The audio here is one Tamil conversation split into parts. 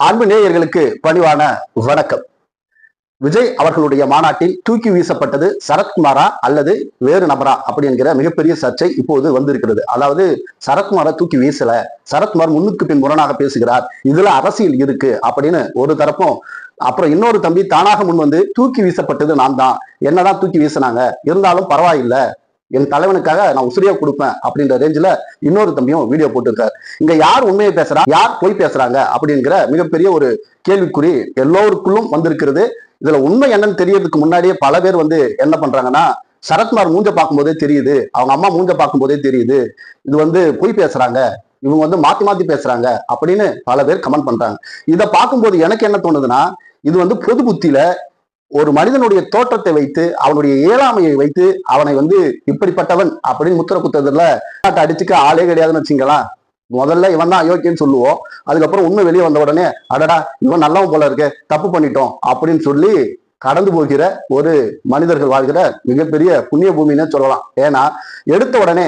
அன்பு நேயர்களுக்கு பணிவான வணக்கம். விஜய் அவர்களுடைய மாநாட்டில் தூக்கி வீசப்பட்டது சரத்குமாரா அல்லது வேறு நபரா அப்படிங்கிற மிகப்பெரிய சர்ச்சை இப்போது வந்திருக்கிறது. அதாவது சரத்குமாரை தூக்கி வீசல சரத்குமார் முன்னுக்கு பின் முரணாக பேசுகிறார் இதுல அரசியல் இருக்கு அப்படின்னு ஒரு தரப்பும் அப்புறம் இன்னொரு தம்பி தானாக முன் வந்து தூக்கி வீசப்பட்டது நான் தான் என்னதான் தூக்கி வீசினாங்க இருந்தாலும் பரவாயில்லை என் தலைவனுக்காக நான் உசிரியா கொடுப்பேன் அப்படின்ற ரேஞ்சில் இன்னொரு தம்பியும் வீடியோ போட்டிருக்காரு. இங்க யார் உண்மையை பேசுறா? யார் போய் பேசுறாங்க? அப்படிங்கிற மிகப்பெரிய ஒரு கேள்விக்குறி எல்லோருக்குள்ளும் வந்திருக்கிறது. இதுல உண்மை என்னன்னு தெரியறதுக்கு முன்னாடியே பல பேர் வந்து என்ன பண்றாங்கன்னா சரத்குமார் மூஞ்ச பார்க்கும்போதே தெரியுது. அவங்க அம்மா மூஞ்ச பார்க்கும்போதே தெரியுது. இது வந்து பொய் பேசுறாங்க. இவங்க வந்து மாத்தி மாத்தி பேசுறாங்க அப்படின்னு பல பேர் கமெண்ட் பண்றாங்க. இதை பார்க்கும்போது எனக்கு என்ன தோணுதுன்னா இது வந்து பொது புத்தியில ஒரு மனிதனுடைய தோற்றத்தை வைத்து அவனுடைய இயலாமையை வைத்து அவனை வந்து இப்படிப்பட்டவன் அப்படின்னு முத்திர குத்துறதுல அடிச்சுக்க ஆளே கிடையாதுன்னு வச்சுங்களேன் முதல்ல இவன் தான் அயோக்கியன்னு சொல்லுவோம். அதுக்கப்புறம் உண்மை வெளியே வந்த உடனே அடடா இவன் நல்லவன் போல இருக்க தப்பு பண்ணிட்டோம் அப்படின்னு சொல்லி கடந்து போகிற ஒரு மனிதர்கள் வாழ்கிற மிகப்பெரிய புண்ணிய பூமின்னு சொல்லலாம். ஏன்னா எடுத்த உடனே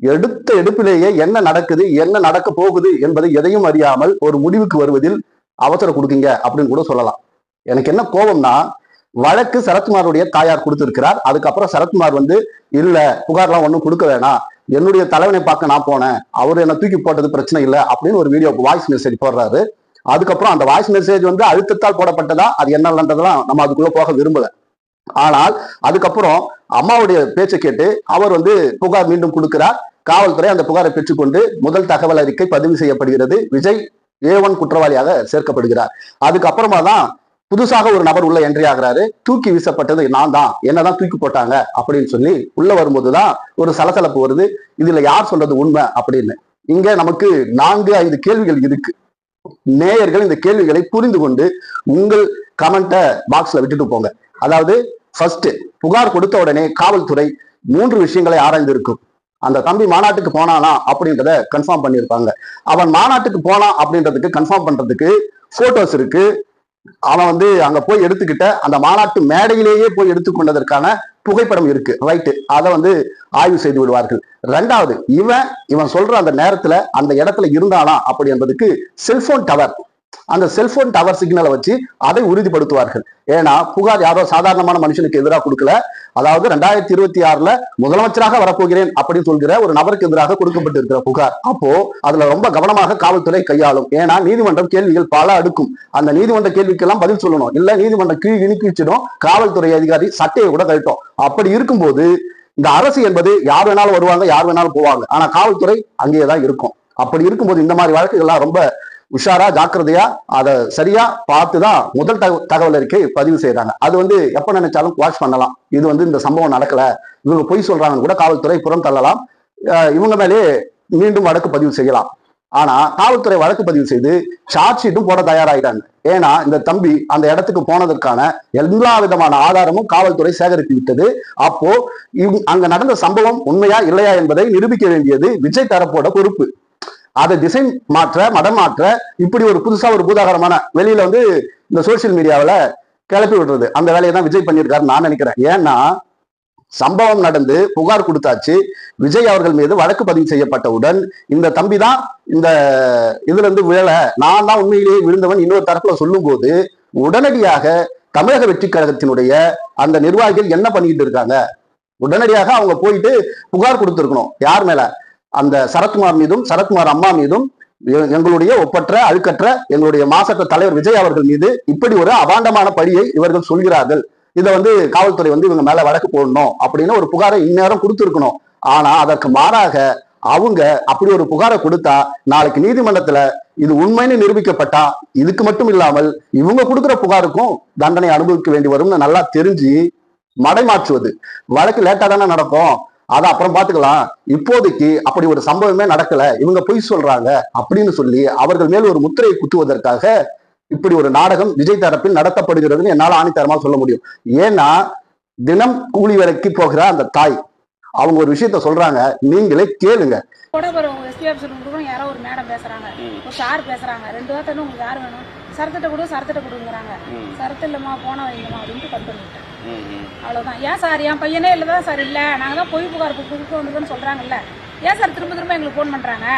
எடுத்த எடுப்பிலேயே என்ன நடக்குது என்ன நடக்க போகுது என்பதை எதையும் அறியாமல் ஒரு முடிவுக்கு வருவதில் அவசரம் கொடுக்கீங்க அப்படின்னு கூட சொல்லலாம். எனக்கு என்ன கோபம்னா வழக்கு சரத்குமாருடைய தாயார் கொடுத்திருக்கிறார். அதுக்கப்புறம் சரத்குமார் வந்து இல்ல புகார்லாம் ஒண்ணும் கொடுக்க வேணாம். என்னுடைய தலைவனை பார்க்க நான் போனேன். அவர் என்ன தூக்கி போட்டது பிரச்சனை இல்லை. அப்படின்னு ஒரு வீடியோ வாய்ஸ் மெசேஜ் போடுறாரு. அதுக்கப்புறம் அந்த வாய்ஸ் மெசேஜ் வந்து அழுத்தத்தால் போடப்பட்டதா? அது என்னன்றதெல்லாம் நம்ம அதுக்குள்ள போக விரும்பல. ஆனால் அதுக்கப்புறம் அம்மாவுடைய பேச்சை கேட்டு அவர் வந்து புகார் மீண்டும் கொடுக்கிறார். காவல்துறை அந்த புகாரை பெற்றுக்கொண்டு முதல் தகவல் அறிக்கை பதிவு செய்யப்படுகிறது. விஜய் ஏ ஒன் குற்றவாளியாக சேர்க்கப்படுகிறார். அதுக்கப்புறமா தான் புதுசாக ஒரு நபர் உள்ள என்ட்ரி ஆகுறாரு. தூக்கி வீசப்பட்டது நான் தான். என்னதான் தூக்கி போட்டாங்க அப்படின்னு சொல்லி உள்ள வரும்போதுதான் ஒரு சலசலப்பு வருது. இதுல யார் சொல்றது உண்மை அப்படின்னு. இங்க நமக்கு நான்கு ஐந்து கேள்விகள் இருக்கு. நேயர்கள் இந்த கேள்விகளை புரிந்து கொண்டு உங்கள் கமெண்ட்டை பாக்ஸ்ல விட்டுட்டு போங்க. அதாவது ஃபர்ஸ்ட் புகார் கொடுத்த உடனே காவல்துறை மூன்று விஷயங்களை ஆராய்ந்து இருக்கும் அந்த தம்பி மாநாட்டுக்கு போனானா அப்படின்றத கன்ஃபார்ம் பண்ணியிருப்பாங்க. அவன் மாநாட்டுக்கு போனான் அப்படின்றதுக்கு கன்ஃபார்ம் பண்றதுக்கு போட்டோஸ் இருக்கு. அவன் வந்து அங்க போய் எடுத்துக்கிட்ட அந்த மாநாட்டு மேடையிலேயே போய் எடுத்துக்கொண்டதற்கான புகைப்படம் இருக்கு ரைட்டு அதை வந்து ஆய்வு செய்து விடுவார்கள். ரெண்டாவது இவன் இவன் சொல்ற அந்த நேரத்துல அந்த இடத்துல இருந்தானா அப்படி என்பதுக்கு செல்போன் டவர் அந்த செல்போன் டவர் சிக்னலை வச்சு அதை உறுதிப்படுத்துவார்கள். ஏன்னா புகார் யாரோ சாதாரணமான மனுஷனுக்கு எதிராக கொடுக்கல. அதாவது ரெண்டாயிரத்தி இருபத்தி ஆறுல முதலமைச்சராக வரப்போகிறேன் அப்படின்னு சொல்கிற ஒரு நபருக்கு எதிராக கொடுக்கப்பட்டிருக்கிற புகார். அப்போ அதுல ரொம்ப கவனமாக காவல்துறை கையாளும். ஏன்னா நீதிமன்றம் கேள்விகள் பல அடுக்கும். அந்த நீதிமன்ற கேள்விக்கெல்லாம் பதில் சொல்லணும். இல்ல நீதிமன்றம் கீழ் இணுக்கிச்சிடும் காவல்துறை அதிகாரி சட்டையை கூட கழட்டும். அப்படி இருக்கும்போது இந்த அரசு என்பது யார் வேணாலும் வருவாங்க யார் வேணாலும் போவாங்க. ஆனா காவல்துறை அங்கேயே தான் இருக்கும். அப்படி இருக்கும்போது இந்த மாதிரி வழக்குகள்லாம் ரொம்ப உஷாரா ஜாக்கிரதையா அதை சரியா பார்த்து தான் முதல் தக- தகவல் அறிக்கை பதிவு செய்யறாங்க அது வந்து எப்ப நினைச்சாலும் வாட்ச் பண்ணலாம். இது வந்து இந்த சம்பவம் நடக்கல. இவங்க பொய் சொல்றாங்கன்னு கூட காவல்துறை புறம் தள்ளலாம். இவங்க மேலே மீண்டும் வழக்கு பதிவு செய்யலாம். ஆனா காவல்துறை வழக்கு பதிவு செய்து சார்ஜ் ஷீட்டும் போட தயாராகிட்டாங்க ஏன்னா இந்த தம்பி அந்த இடத்துக்கு போனதற்கான எல்லா விதமான ஆதாரமும் காவல்துறை சேகரித்து விட்டது. அப்போ இவங்க- அங்க நடந்த சம்பவம் உண்மையா இல்லையா என்பதை நிரூபிக்க வேண்டியது விஜய் தரப்போட பொறுப்பு. அதை திசை மாற்ற மடம் மாற்ற இப்படி ஒரு புதுசா ஒரு பூதாகரமான வெளியில வந்து இந்த சோசியல் மீடியாவில் கிளப்பி விடுறது. அந்த வேலையை தான் விஜய் பண்ணியிருக்காரு நான் நினைக்கிறேன். ஏன்னா சம்பவம் நடந்து புகார் கொடுத்தாச்சு. விஜய் அவர்கள் மீது வழக்கு பதிவு செய்யப்பட்டவுடன் இந்த தம்பி தான் இந்த இதுல இருந்து விழல. நான் தான் உண்மையிலேயே விழுந்தவன். இன்னொரு தரப்புல சொல்லும்போது உடனடியாக தமிழக வெற்றி கழகத்தினுடைய அந்த நிர்வாகிகள் என்ன பண்ணிட்டு இருக்காங்க? உடனடியாக அவங்க போயிட்டு புகார் கொடுத்துருக்கணும். யார் மேல? அந்த சரத்குமார் மீதும் சரத்குமார் அம்மா மீதும் எங்களுடைய ஒப்பற்ற அழுக்கற்ற எங்களுடைய மாசற்ற தலைவர் விஜய் அவர்கள் மீது இப்படி ஒரு அபாண்டமான பழியை இவர்கள் சொல்கிறார்கள். இதை வந்து காவல்துறை வந்து இவங்க மேல வழக்கு போடணும் அப்படின்னு ஒரு புகாரை இந்நேரம் கொடுத்துருக்கணும். ஆனா அதற்கு மாறாக அவங்க அப்படி ஒரு புகாரை கொடுத்தா நாளைக்கு நீதிமன்றத்துல இது உண்மைன்னு நிரூபிக்கப்பட்டா இதுக்கு மட்டும் இல்லாமல் இவங்க கொடுக்குற புகாருக்கும் தண்டனை அனுபவிக்க வேண்டி வரும்னு நல்லா தெரிஞ்சு மடைமாற்றுவது வழக்கு லேட்டா தானே நடக்கும். அதை அப்புறம் பாத்துக்கலாம் இப்போதைக்கு அப்படி ஒரு சம்பவமே நடக்கல. இவங்க பொய் சொல்றாங்க அப்படின்னு சொல்லி அவர்கள் மேல் ஒரு முத்திரையை குத்துவதற்காக இப்படி ஒரு நாடகம் விஜய் தரப்பில் நடத்தப்படுகிறதுன்னு என்னால ஆணித்தரமா சொல்ல முடியும். ஏன்னா தினம் கூலி வேலைக்கு போகிற அந்த தாய் அவங்க ஒரு விஷயத்த சொல்றாங்க. நீங்களே கேளுங்க. கூட ஒரு எஸ்பி ஆஃபீஸர் யாரோ ஒரு மேடம் பேசுறாங்க. ஒரு சார் பேசுறாங்க. ரெண்டு வார்த்தை உங்களுக்கு யார் வேணும்? சரத்திட்ட கொடு சரத்திட்ட கொடுங்கிறாங்க. சரத்து இல்லம்மா போன வைங்கம்மா அப்படின்ட்டு கட் பண்ணிவிட்டேன் அவ்வளவுதான். ஏன் சார் என் பையனே இல்லை தான் சார் இல்லை. நாங்கள் தான் பொய் புகார் கொடுக்க வந்திருக்கோன்னு சொல்றாங்கல்ல. ஏன் சார் திரும்ப திரும்ப எங்களுக்கு ஃபோன் பண்றாங்க?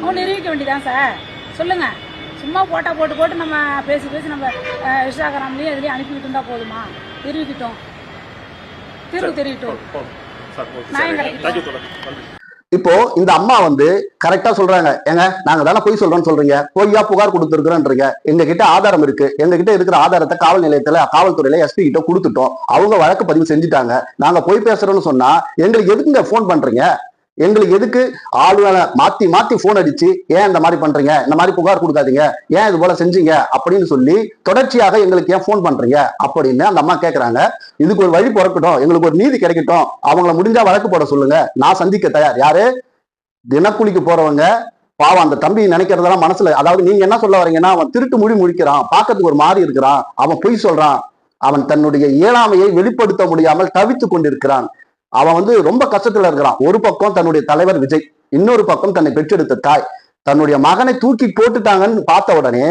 அவங்க நிரூபிக்க வேண்டியதான் சார். சொல்லுங்க. சும்மா போட்டா போட்டு போட்டு நம்ம பேசி பேசி நம்ம இன்ஸ்டாகிராம்லயும் இதுலயும் அனுப்பிக்கிட்டு இருந்தா போதுமா? தெரிவிக்கிட்டோம். தீர்வு தெரிவிட்டோம் நான் சார் இப்போ இந்த அம்மா வந்து கரெக்டா சொல்றாங்க. ஏங்க நாங்க தானே பொய் சொல்றோம்னு சொல்றீங்க. பொய்யா புகார் கொடுத்துருக்குறோன்றீங்க. எங்க கிட்ட ஆதாரம் இருக்கு. எங்க கிட்ட இருக்கிற ஆதாரத்தை காவல் நிலையத்துல காவல்துறையில எஸ்பி கிட்ட கொடுத்துட்டோம். அவங்க வழக்கு பதிவு செஞ்சுட்டாங்க. நாங்க பொய் பேசுறோம்னு சொன்னா எங்களுக்கு எதுக்குங்க ஃபோன் பண்றீங்க? எங்களுக்கு எதுக்கு ஆளுநரை மாத்தி மாத்தி போன் அடிச்சு ஏன் இந்த மாதிரி பண்றீங்க? இந்த மாதிரி புகார் கொடுக்காதீங்க. ஏன் இது போல செஞ்சீங்க? அப்படின்னு சொல்லி தொடர்ச்சியாக எங்களுக்கு ஏன் ஃபோன் பண்றீங்க? அப்படின்னு அந்த அம்மா கேக்குறாங்க. இதுக்கு ஒரு வழி பிறக்கட்டும். எங்களுக்கு ஒரு நீதி கிடைக்கட்டும். அவங்கள முடிஞ்சா வழக்கு போட சொல்லுங்க. நான் சந்திக்க தயார். யாரு? தினக்கூலிக்கு போறவங்க. பாவம் அந்த தம்பி நினைக்கிறதெல்லாம் மனசுல அதாவது நீங்க என்ன சொல்ல வரீங்கன்னா அவன் திருட்டு முடி முடிக்கிறான். பார்க்கறதுக்கு ஒரு மாதிரி இருக்கிறான். அவன் பொய் சொல்றான். அவன் தன்னுடைய இயலாமையை வெளிப்படுத்த முடியாமல் தவித்து கொண்டிருக்கிறான். அவன் வந்து ரொம்ப கஷ்டத்துல இருக்கிறான். ஒரு பக்கம் தன்னுடைய தலைவர் விஜய் இன்னொரு பக்கம் தன்னை பெற்றெடுத்த தாய். தன்னுடைய மகனை தூக்கி போட்டுட்டாங்கன்னு பார்த்த உடனே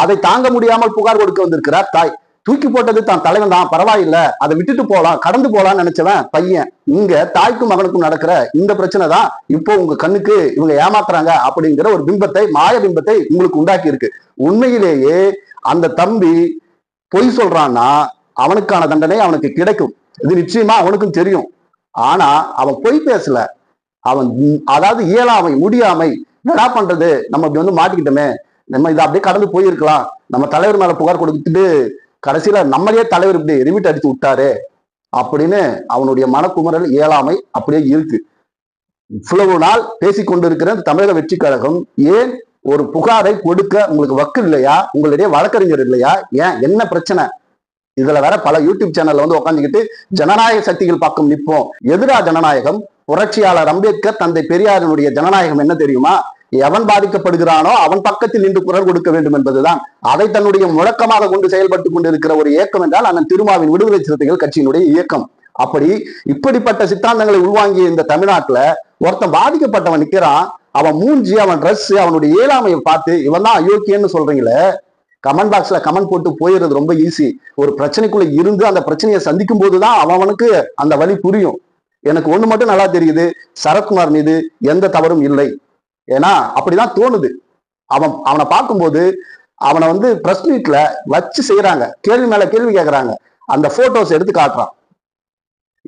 அதை தாங்க முடியாமல் புகார் கொடுக்க வந்திருக்கிறார் தாய். தூக்கி போட்டது தான் தலைவன் தான் பரவாயில்ல. அதை விட்டுட்டு போலாம் கடந்து போலாம்னு நினைச்சவன் பையன். இங்க தாய்க்கும் மகனுக்கும் நடக்கிற இந்த பிரச்சனை தான் இப்போ உங்க கண்ணுக்கு இவங்க ஏமாத்துறாங்க அப்படிங்கிற ஒரு பிம்பத்தை மாய பிம்பத்தை உங்களுக்கு உண்டாக்கி இருக்கு உண்மையிலேயே அந்த தம்பி பொய் சொல்றான்னா அவனுக்கான தண்டனை அவனுக்கு கிடைக்கும். இது நிச்சயமா அவனுக்கும் தெரியும். ஆனா அவன் பொய் பேசல. அவன் அதாவது இயலாமை முடியாமை என்னடா பண்றது? நம்ம இப்படி வந்து மாட்டிக்கிட்டோமே. நம்ம இதை அப்படியே கடந்து போயிருக்கலாம். நம்ம தலைவர் மேல புகார் கொடுத்துட்டு கடைசியில நம்மளையே தலைவர் இப்படி ரிமிட் அடித்து விட்டாரு அப்படின்னு அவனுடைய மனக்குமுறல் இயலாமை அப்படியே இருக்கு. இவ்வளவு நாள் பேசிக் கொண்டிருக்கிற தமிழக வெற்றி கழகம் ஏன் ஒரு புகாரை கொடுக்க உங்களுக்கு வக்கு இல்லையா? உங்களுடைய வழக்கறிஞர் இல்லையா? ஏன்? என்ன பிரச்சனை? இதுல வேற பல யூடியூப் சேனல்ல வந்து உட்காந்துக்கிட்டு ஜனநாயக சக்திகள் பக்கம் நிற்போம். எதிரா ஜனநாயகம் புரட்சியாளர் அம்பேத்கர் தந்தை பெரியாரினுடைய ஜனநாயகம் என்ன தெரியுமா? எவன் பாதிக்கப்படுகிறானோ அவன் பக்கத்தில் நின்று குரல் கொடுக்க வேண்டும் என்பதுதான். அதை தன்னுடைய முழக்கமாக கொண்டு செயல்பட்டு கொண்டிருக்கிற ஒரு இயக்கம் என்றால் அண்ணன் திருமாவின் விடுதலை சிறுத்தைகள் கட்சியினுடைய இயக்கம். அப்படி இப்படிப்பட்ட சித்தாந்தங்களை உள்வாங்கிய இந்த தமிழ்நாட்டுல ஒருத்தன் பாதிக்கப்பட்டவன் நிக்கிறான். அவன் மூஞ்சி அவன் ட்ரெஸ் அவனுடைய இயலாமையை பார்த்து இவன் தான் அயோக்கியன்னு சொல்றீங்களே கமெண்ட் பாக்ஸ்ல கமெண்ட் போட்டு போயிடுறது ரொம்ப ஈஸி ஒரு பிரச்சனைக்குள்ள இருந்து அந்த பிரச்சனையை சந்திக்கும் போதுதான் அவனுக்கு அந்த வழி புரியும். எனக்கு ஒண்ணு மட்டும் நல்லா தெரியுது. சரத்குமார் மீது எந்த தவறும் இல்லை. ஏன்னா அப்படிதான் தோணுது. அவன் அவனை பார்க்கும்போது அவனை வந்து பிரஸ் மீட்ல வச்சு செய்யறாங்க கேள்வி மேல கேள்வி கேட்கறாங்க அந்த போட்டோஸ் எடுத்து காட்டுறான்.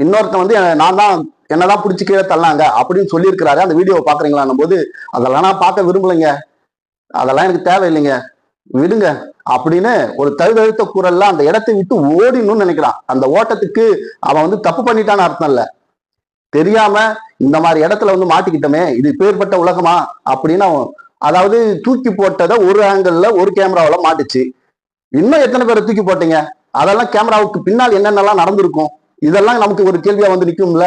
இன்னொருத்தன் வந்து நான் தான் என்னதான் பிடிச்சி கீழே தள்ளாங்க அப்படின்னு சொல்லியிருக்கிறாரு. அந்த வீடியோவை பாக்குறீங்களான்னும் போது அதெல்லாம் நான் பார்க்க விரும்பலைங்க. அதெல்லாம் எனக்கு தேவையில்லைங்க. விடுங்க அப்படின்னு ஒரு தழுதழுத்த குரல்ல அந்த இடத்தை விட்டு ஓடினும்னு நினைக்கிறான். அந்த ஓட்டத்துக்கு அவன் வந்து தப்பு பண்ணிட்டான்னு அர்த்தம் இல்ல. தெரியாம இந்த மாதிரி இடத்துல வந்து மாட்டிக்கிட்டோமே இது பேர்பட்ட உலகமா அப்படின்னு அவன் அதாவது தூக்கி போட்டதை ஒரு ஆங்கிள் ஒரு கேமராவில மாட்டுச்சு. இன்னும் எத்தனை பேரை தூக்கி போட்டீங்க? அதெல்லாம் கேமராவுக்கு பின்னால் என்னென்னலாம் நடந்திருக்கும்? இதெல்லாம் நமக்கு ஒரு கேள்வியா வந்து நிற்கும்ல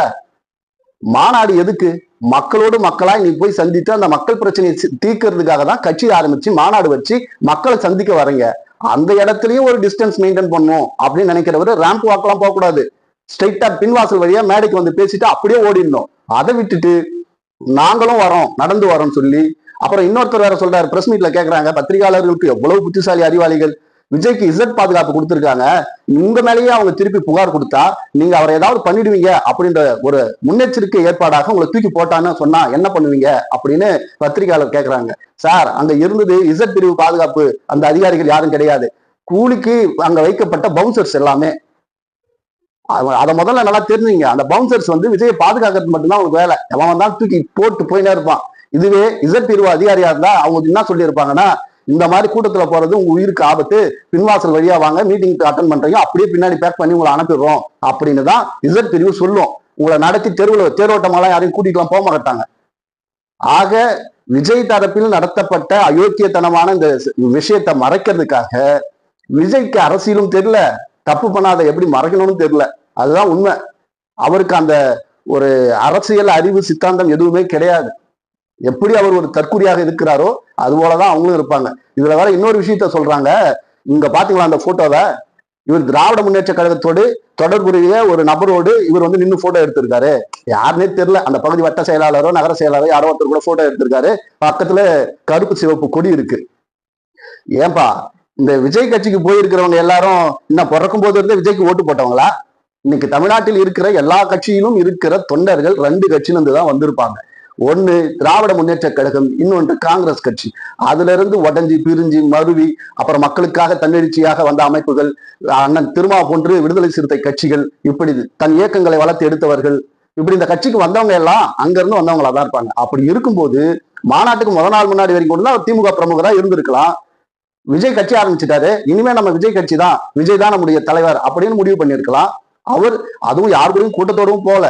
மாநாடு எதுக்கு? மக்களோடு மக்களாய் நீ போய் சந்தித்து அந்த மக்கள் பிரச்சனையை தீர்க்கறதுக்காக தான் கட்சி ஆரம்பிச்சு மாநாடு வச்சு மக்களை சந்திக்க வரீங்க அந்த இடத்துலயும் ஒரு டிஸ்டன்ஸ் மெயின்டைன் பண்ணும் அப்படின்னு நினைக்கிறவரு ரேம்ப் வாக்கெல்லாம் போகக்கூடாது ஸ்ட்ரைட்டா பின்வாசல் வழியா மேடைக்கு வந்து பேசிட்டு அப்படியே ஓடிடணும். அதை விட்டுட்டு நாங்களும் வரோம் நடந்து வரோம் சொல்லி. அப்புறம் இன்னொருத்தர் வேற சொல்றாரு பிரஸ் மீட்ல கேக்குறாங்க. பத்திரிகையாளர்களுக்கு எவ்வளவு புத்திசாலி அறிவாளிகள். விஜய்க்கு இசட் பாதுகாப்பு கொடுத்திருக்காங்க. உங்க மேலேயே அவங்க திருப்பி புகார் கொடுத்தா நீங்க அவரை ஏதாவது பண்ணிடுவீங்க அப்படின்ற ஒரு முன்னெச்சரிக்கை ஏற்பாடாக உங்களை தூக்கி போட்டான்னு சொன்னா என்ன பண்ணுவீங்க அப்படின்னு பத்திரிகையாளர் கேக்குறாங்க. சார் அங்க இருந்தது இசட் பிரிவு பாதுகாப்பு. அந்த அதிகாரிகள் யாரும் கிடையாது. கூலிக்கு அங்க வைக்கப்பட்ட பவுன்சர்ஸ் எல்லாமே. அதை முதல்ல நல்லா தெரிஞ்சுங்க. அந்த பவுன்சர்ஸ் வந்து விஜயை பாதுகாக்கிறது மட்டும்தான் அவங்களுக்கு வேலை. அவன் தான் தூக்கி போட்டு போயினே இருப்பான். இதுவே இசட் பிரிவு அதிகாரியா இருந்தா அவங்க என்ன சொல்லியிருப்பாங்கன்னா இந்த மாதிரி கூட்டத்தில் போறது உங்க உயிருக்கு ஆபத்து. பின்வாசல் வழியா வாங்க மீட்டிங் அட்டன் பண்றீங்க அப்படியே பின்னாடி பேக் பண்ணி உங்களை அனுப்பிடுறோம் அப்படின்னு தான் இசட் பிரிவு சொல்லும். உங்களை நடத்தி தெருவில் தேரோட்டமெல்லாம் யாரையும் கூட்டிக்கலாம் போக மாட்டாங்க. ஆக விஜய் தரப்பில் நடத்தப்பட்ட அயோக்கியத்தனமான இந்த விஷயத்தை மறைக்கிறதுக்காக விஜய்க்கு அரசியலும் தெரியல. தப்பு பண்ணாத எப்படி மறைக்கணும்னு தெரியல. அதுதான் உண்மை. அவருக்கு அந்த ஒரு அரசியல் அறிவு சித்தாந்தம் எதுவுமே கிடையாது. எப்படி அவர் ஒரு தற்குறியாக இருக்கிறாரோ அது போலதான் அவங்களும் இருப்பாங்க. இதுல வேற இன்னொரு விஷயத்த சொல்றாங்க. இங்க பாத்தீங்களா அந்த போட்டோவை? இவர் திராவிட முன்னேற்ற கழகத்தோடு தொடர்புடைய ஒரு நபரோடு இவர் வந்து நின்று போட்டோ எடுத்திருக்காரு. யாருன்னே தெரியல. அந்த பகுதி வட்ட செயலாளரோ நகர செயலாளரோ யாரோ ஒருத்தர் கூட போட்டோ எடுத்திருக்காரு. பக்கத்துல கருப்பு சிவப்பு கொடி இருக்கு. ஏன்பா இந்த விஜய் கட்சிக்கு போயிருக்கிறவங்க எல்லாரும் இன்னும் பிறக்கும் போது இருந்தே விஜய்க்கு ஓட்டு போட்டவங்களா? இன்னைக்கு தமிழ்நாட்டில் இருக்கிற எல்லா கட்சியிலும் இருக்கிற தொண்டர்கள் ரெண்டு கட்சியிலிருந்து தான் வந்திருப்பாங்க. ஒன்று திராவிட முன்னேற்ற கழகம் இன்னொன்று காங்கிரஸ் கட்சி. அதுல இருந்து உடஞ்சி பிரிஞ்சு மருவி அப்புறம் மக்களுக்காக தன்னெழுச்சியாக வந்த அமைப்புகள் அண்ணன் திருமா போன்று விடுதலை சிறுத்தை கட்சிகள் இப்படி தன் இயக்கங்களை வளர்த்து எடுத்தவர்கள் இப்படி இந்த கட்சிக்கு வந்தவங்க எல்லாம் அங்க இருந்து வந்தவங்களா தான் இருப்பாங்க. அப்படி இருக்கும்போது மாநாட்டுக்கு முத நாள் முன்னாடி வரைக்கும் கூட தான் திமுக பிரமுகரா இருந்திருக்கலாம். விஜய் கட்சி ஆரம்பிச்சிட்டாரு. இனிமே நம்ம விஜய் கட்சி தான். விஜய் தான் நம்முடைய தலைவர் அப்படின்னு முடிவு பண்ணியிருக்கலாம். அவர் அதுவும் யார் கூடயும் கூட்டத்தோடவும் போல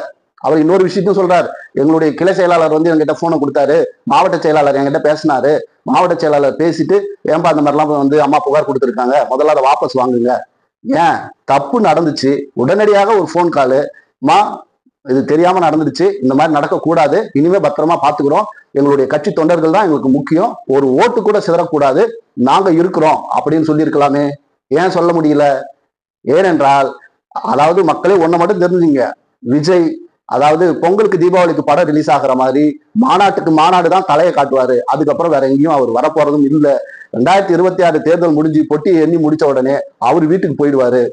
அவர் இன்னொரு விஷயத்தையும் சொல்றாரு. எங்களுடைய கிளை செயலாளர் வந்து என்கிட்ட போனை கொடுத்தாரு. மாவட்ட செயலாளர் என்கிட்ட பேசினாரு. மாவட்ட செயலாளர் பேசிட்டு ஏன்பா அந்த மாதிரிலாம் வந்து அம்மா புகார் கொடுத்துருக்காங்க. முதல்ல அதை வாபஸ் வாங்குங்க. ஏன்? தப்பு நடந்துச்சு. உடனடியாக ஒரு ஃபோன் காலு மா இது தெரியாம நடந்துடுச்சு. இந்த மாதிரி நடக்கக்கூடாது. இனிமே பத்திரமா பாத்துக்கிறோம் எங்களுடைய கட்சி தொண்டர்கள் தான் எங்களுக்கு முக்கியம். ஒரு ஓட்டு கூட சிதறக்கூடாது. நாங்க இருக்கிறோம். அப்படின்னு சொல்லியிருக்கலாமே. ஏன் சொல்ல முடியல? ஏனென்றால் அதாவது மக்களே ஒன்றை மட்டும் தெரிஞ்சுங்க. விஜய் அதாவது பொங்கலுக்கு தீபாவளிக்கு படம் ரிலீஸ் ஆகிற மாதிரி மாநாட்டுக்கு மாநாடு தான் தலையை காட்டுவாரு. அதுக்கப்புறம் வேற எங்கேயும் அவர் வரப்போறதும் இல்லை. ரெண்டாயிரத்தி இருபத்தி ஆறு தேர்தல் முடிஞ்சு பொட்டி எண்ணி முடிச்ச உடனே அவர் வீட்டுக்கு போயிடுவாரு.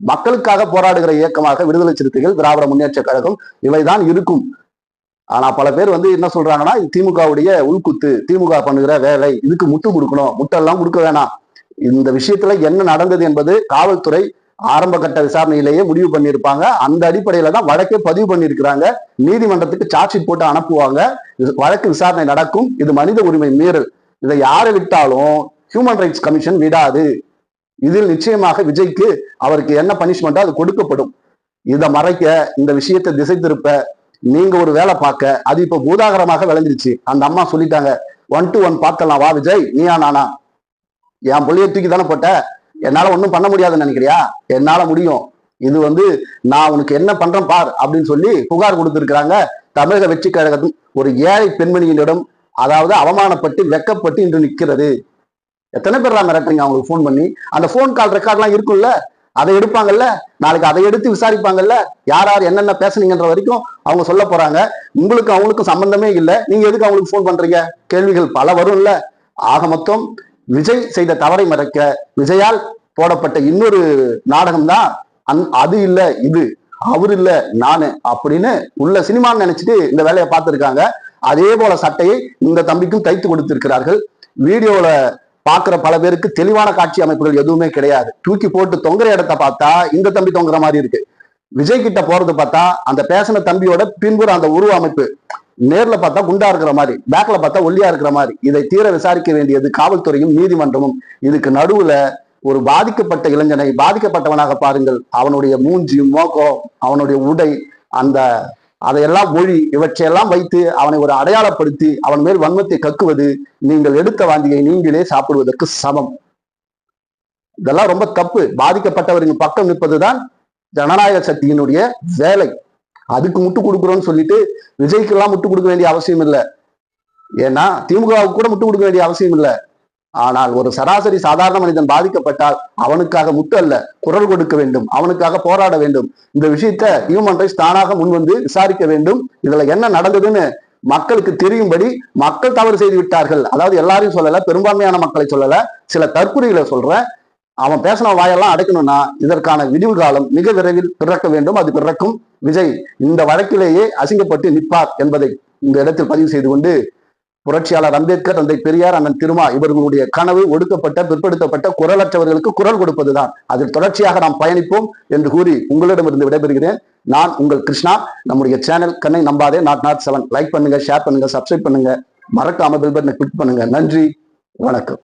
மக்களுக்காக போராடுகிற இயக்கமாக விடுதலை சிறுத்தைகள் திராவிட முன்னேற்ற கழகம் இவைதான் இருக்கும். ஆனா பல பேர் வந்து என்ன சொல்றாங்கன்னா திமுகவுடைய உள்குத்து திமுக பண்ணுகிற வேலை இதுக்கு முட்டு கொடுக்கணும் முட்டெல்லாம் கொடுக்க வேணாம். இந்த விஷயத்துல என்ன நடந்தது என்பது காவல்துறை ஆரம்ப கட்ட விசாரணையிலேயே முடிவு பண்ணியிருப்பாங்க. அந்த அடிப்படையில தான் வழக்கே பதிவு பண்ணியிருக்கிறாங்க. நீதிமன்றத்துக்கு சார்ஜ் ஷீட் போட்டு அனுப்புவாங்க. இது வழக்கு விசாரணை நடக்கும். இது மனித உரிமை மீறல். இதை யாரை விட்டாலும் ஹியூமன் ரைட்ஸ் கமிஷன் விடாது. இதில் நிச்சயமாக விஜய்க்கு அவருக்கு என்ன பனிஷ்மெண்ட்டோ அது கொடுக்கப்படும். இதை மறைக்க இந்த விஷயத்தை திசை திருப்ப நீங்க ஒரு வேலை பார்க்க அது இப்ப பூதாகரமாக விளைஞ்சிருச்சு. அந்த அம்மா சொல்லிட்டாங்க ஒன் டு ஒன் பார்க்கலாம். வா விஜய். நீயா நானா? என் பிள்ளைய தூக்கி தானே போட்ட? என்னால ஒண்ணும் பண்ண முடியாதுன்னு நினைக்கிறியா? என்னால முடியும். இது வந்து நான் உனக்கு என்ன பண்றேன் பார் அப்படின்னு சொல்லி புகார் கொடுத்திருக்கிறாங்க தமிழக வெற்றி கழகத்தின் ஒரு ஏழை பெண்மணியினிடம். அதாவது அவமானப்பட்டு வெக்கப்பட்டு இன்று நிற்கிறது. எத்தனை பேர் மிரட்டுறீங்க? அவங்களுக்கு ஃபோன் பண்ணி. அந்த ஃபோன் கால் ரெக்கார்ட்லாம் இருக்கும்ல? அதை எடுப்பாங்கல்ல? நாளைக்கு அதை எடுத்து விசாரிப்பாங்கல்ல? யார் யார் என்னென்ன பேசுனீங்கன்ற வரைக்கும் அவங்க சொல்ல போறாங்க. உங்களுக்கு அவங்களுக்கும் சம்பந்தமே இல்லை. நீங்க எதுக்கு அவங்களுக்கு ஃபோன் பண்றீங்க? கேள்விகள் பல வரும்ல. ஆக மொத்தம் விஜய் செய்த தவறை மறைக்க விஜயால் போடப்பட்ட இன்னொரு நாடகம் தான் அந் அது இல்ல இது அவர் இல்ல நானு அப்படின்னு உள்ள சினிமான்னு நினைச்சிட்டு இந்த வேலையை பார்த்திருக்காங்க. அதே போல சட்டையை இந்த தம்பிக்கும் தைத்து கொடுத்திருக்கிறார்கள். வீடியோல பாக்குற பல பேருக்கு தெளிவான காட்சி அமைப்புகள் எதுவுமே கிடையாது. தூக்கி போட்டு தொங்குற இடத்த பார்த்தா இந்த தம்பி தொங்குற மாதிரி இருக்கு. விஜய் கிட்ட போறது பார்த்தா அந்த பேசின தம்பியோட பின்புற அந்த உருவ அமைப்பு நேர்ல பார்த்தா குண்டா இருக்கிற மாதிரி பேக்ல பார்த்தா ஒல்லியா இருக்கிற மாதிரி இதை தீர விசாரிக்க வேண்டியது காவல்துறையும் நீதிமன்றமும். இதுக்கு நடுவுல ஒரு பாதிக்கப்பட்ட இளைஞனை பாதிக்கப்பட்டவனாக பாருங்கள். அவனுடைய மூஞ்சி மோகம் அவனுடைய உடை அந்த அதையெல்லாம் மொழி இவற்றையெல்லாம் வைத்து அவனை ஒரு அடையாளப்படுத்தி அவன் மேல் வன்மத்தை கக்குவது நீங்கள் எடுத்த வாந்தியை நீங்களே சாப்பிடுவதற்கு சமம். இதெல்லாம் ரொம்ப தப்பு. பாதிக்கப்பட்டவரின் பக்கம் நிற்பதுதான் ஜனநாயக சக்தியினுடைய வேலை. அதுக்கு முட்டு கொடுக்குறோம்னு சொல்லிட்டு விஜய்க்கெல்லாம் முட்டு கொடுக்க வேண்டிய அவசியம் இல்லை. ஏன்னா திமுகவுக்கு கூட முட்டு கொடுக்க வேண்டிய அவசியம் இல்லை. ஆனால் ஒரு சராசரி சாதாரண மனிதன் பாதிக்கப்பட்டால் அவனுக்காக முட்டு அல்ல குரல் கொடுக்க வேண்டும் அவனுக்காக போராட வேண்டும். இந்த விஷயத்த ஹியூமன் ரைட்ஸ் தானாக முன்வந்து விசாரிக்க வேண்டும். இதுல என்ன நடந்ததுன்னு மக்களுக்கு தெரியும்படி மக்கள் தவறு செய்து விட்டார்கள். அதாவது எல்லாரையும் சொல்லல பெரும்பான்மையான மக்களை சொல்லல. சில தற்குறிகளை சொல்றேன். அவன் பேசின வாயெல்லாம் அடைக்கணும்னா இதற்கான விடிவு காலம் மிக விரைவில் பிறக்க வேண்டும். அது பிறக்கும். விஜய் இந்த வழக்கிலேயே அசிங்கப்பட்டு நிற்பார் என்பதை இந்த இடத்தில் பதிவு செய்து கொண்டு புரட்சியாளர் அம்பேத்கர் தந்தை பெரியார் அண்ணன் திருமா இவர்களுடைய கனவு ஒடுக்கப்பட்ட பிற்படுத்தப்பட்ட குரலற்றவர்களுக்கு குரல் கொடுப்பதுதான். அதில் தொடர்ச்சியாக நாம் பயணிப்போம் என்று கூறி உங்களிடமிருந்து விடைபெறுகிறேன். நான் உங்கள் கிருஷ்ணா. நம்முடைய சேனல் கண்ணை நம்பாதே. நாட் நாட் செவன் லைக் பண்ணுங்க ஷேர் பண்ணுங்க சப்ஸ்கிரைப் பண்ணுங்க. மறக்காம பில் பட்டனை கிளிக் பண்ணுங்க. நன்றி. வணக்கம்.